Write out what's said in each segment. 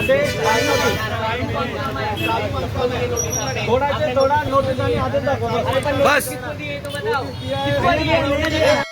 आदेश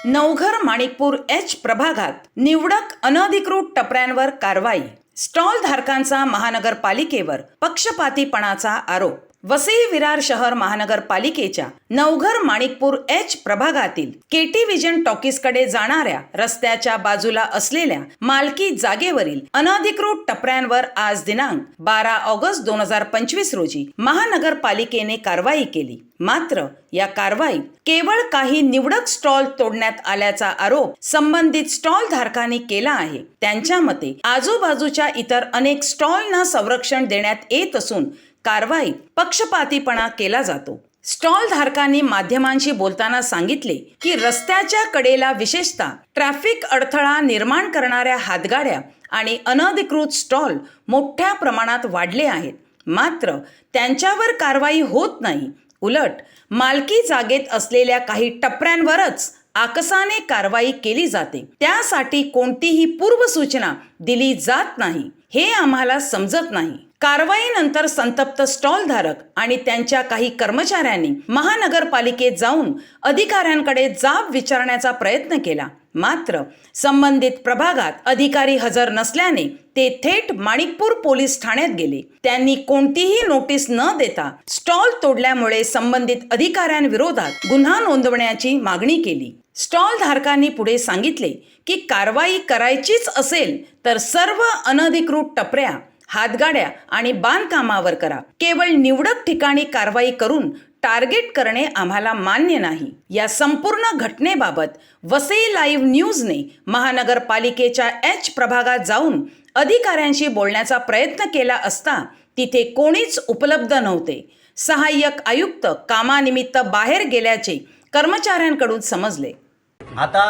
नवघर माणिकपूर एच प्रभागात निवडक अनधिकृत टपऱ्यांवर कारवाई. स्टॉल धारकांचा महानगरपालिकेवर पक्षपातीपणाचा आरोप. वसई विरार शहर महानगरपालिकेच्या नवघर माणिकपूर एच प्रभागातील केटी विजन टॉकीजकडे जाणाऱ्या रस्त्याच्या बाजूला असलेल्या मालकी जागेवरील अनधिकृत टपऱ्यांवर आज दिनांक बारा ऑगस्ट दोन हजार पंचवीस रोजी महानगरपालिकेने कारवाई केली. मात्र या कारवाईत केवळ काही निवडक स्टॉल तोडण्यात आल्याचा आरोप संबंधित स्टॉल धारकांनी केला आहे. त्यांच्या मते आजूबाजूच्या इतर अनेक स्टॉलना संरक्षण देण्यात येत असून कारवाईत पक्षपातीपणा केला जातो. स्टॉल धारकांनी माध्यमांशी बोलताना सांगितले की रस्त्याच्या कडेला विशेषतः ट्रॅफिक अडथळा निर्माण करणाऱ्या हातगाड्या आणि अनधिकृत स्टॉल मोठ्या प्रमाणात वाढले आहेत. मात्र त्यांच्यावर कारवाई होत नाही. उलट मालकी जागेत असलेल्या काही टपऱ्यांवरच आकसाने कारवाई केली जाते. त्यासाठी कोणतीही पूर्वसूचना दिली जात नाही. हे आम्हाला समजत नाही. कारवाईनंतर संतप्त स्टॉलधारक आणि त्यांच्या काही कर्मचाऱ्यांनी महानगरपालिकेत जाऊन अधिकाऱ्यांकडे जाब विचारण्याचा प्रयत्न केला. मात्र संबंधित प्रभागात अधिकारी हजर नसल्याने ते थेट माणिकपूर पोलीस ठाण्यात गेले. त्यांनी कोणतीही नोटीस न देता स्टॉल तोडल्यामुळे संबंधित अधिकाऱ्यांविरोधात गुन्हा नोंदवण्याची मागणी केली. स्टॉल धारकांनी पुढे सांगितले की कारवाई करायचीच असेल तर सर्व अनधिकृत टपऱ्या हातगाड्या आणि बांधकामावर करा. केवळ निवडक ठिकाणी कारवाई करून टार्गेट करणे आम्हाला मान्य नाही. या संपूर्ण घटनेबाबत वसई लाईव्ह न्यूजने महानगरपालिकेच्या एच प्रभागात जाऊन अधिकाऱ्यांशी बोलण्याचा प्रयत्न केला असता तिथे कोणीच उपलब्ध नव्हते. सहाय्यक आयुक्त कामानिमित्त बाहेर गेल्याचे कर्मचाऱ्यांकडून समजले. आता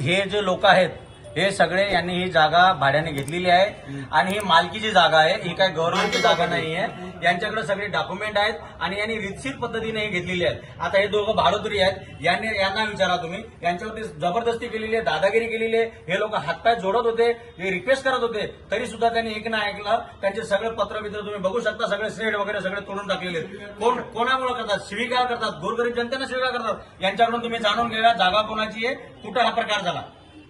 हे जे लोक आहेत हे सगळे यांनी ही जागा भाड्याने घेतलेली आहे. आणि ही मालकीची जागा आहे. ही काय गव्हर्नमेंटची जागा नाही. आहे यांच्याकडे सगळे डॉक्युमेंट आहेत आणि यांनी रितशीर पद्धतीने हे घेतलेली आहेत. आता हे दोघं भाडोतरी आहेत. यांनी यांना विचारा तुम्ही. यांच्यावरती जबरदस्ती केलेली आहे दादागिरी केलेली आहे. हे लोक हातपाय जोडत होते हे रिक्वेस्ट करत होते. तरी सुद्धा त्यांनी एक ना ऐकलं. त्यांचे सगळे पत्र मित्र तुम्ही बघू शकता. सगळे सेड वगैरे सगळे तोडून टाकलेले कोण कोणामुळे करतात? शिविका करतात. गोरगरीब जनतेनं शिविका करतात. यांच्याकडून तुम्ही जाणून घ्या जागा कोणाची आहे कुठं हा प्रकार झाला.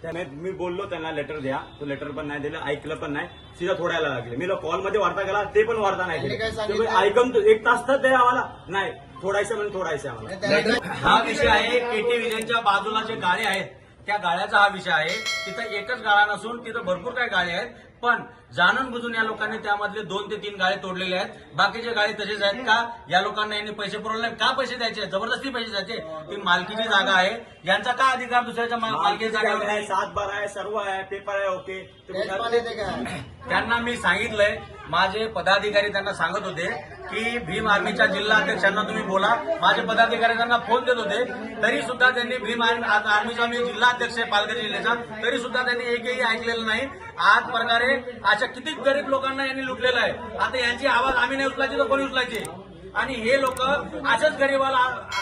त्याने मी बोललो त्यांना लेटर द्या. तो लेटर पण नाही दिलं ऐकलं पण नाही. सीधा थोड्याला लागले. मी कॉलमध्ये वार्ता केला ते पण वार्ता नाही केली. ऐकून एक तास तर ते आम्हाला. नाही थोडायचं म्हणजे थोडायचं आम्हाला. हा विषय आहे केटी विजयच्या बाजूला जे गाळे आहेत त्या गाळ्याचा हा विषय आहे. तिथं एकच गाळा नसून तिथं भरपूर काही गाळे आहेत. पण जाणून बुजून या लोकांनी त्यामधले दोन ते तीन गाळे तोडलेले आहेत. बाकीचे गाळे तसेच आहेत का? या लोकांना यांनी पैसे पुरवले? का पैसे द्यायचे जबरदस्ती पैसे द्यायचे ती मालकीची जागा आहे. यांचा का अधिकार दुसऱ्याच्या मालकीच्या जागेवर आहे? सात बारा आहे सर्व आहे पेपर आहे ओके. तुम्ही त्यांना मी सांगितलंय माझे पदाधिकारी त्यांना सांगत होते की भीम आर्मीच्या जिल्हा अध्यक्षांना तुम्ही बोला. माझे पदाधिकारी त्यांना फोन देत होते. तरी सुद्धा त्यांनी भीम आर्मीचा मी जिल्हा अध्यक्ष आहे पालघर जिल्ह्याचा. तरी सुद्धा त्यांनी एकही ऐकलेलं नाही. आज प्रकारे अशा किती गरीब लोकांना यांनी लुटलेलं आहे. आता यांची आवाज आम्ही नाही उचलायची तर कोणी उचलायची? आणि हे लोक अशाच गरीबाला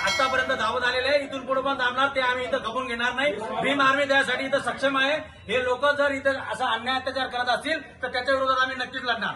आतापर्यंत धावत आलेले आहे. इथून पुढे पण धावणार ते आम्ही इथं खपून घेणार नाही. भीम आर्मी त्यासाठी इथं सक्षम आहे. हे लोक जर इथं असा अन्याय अत्याचार करत असतील तर त्याच्या विरोधात आम्ही नक्कीच लढणार.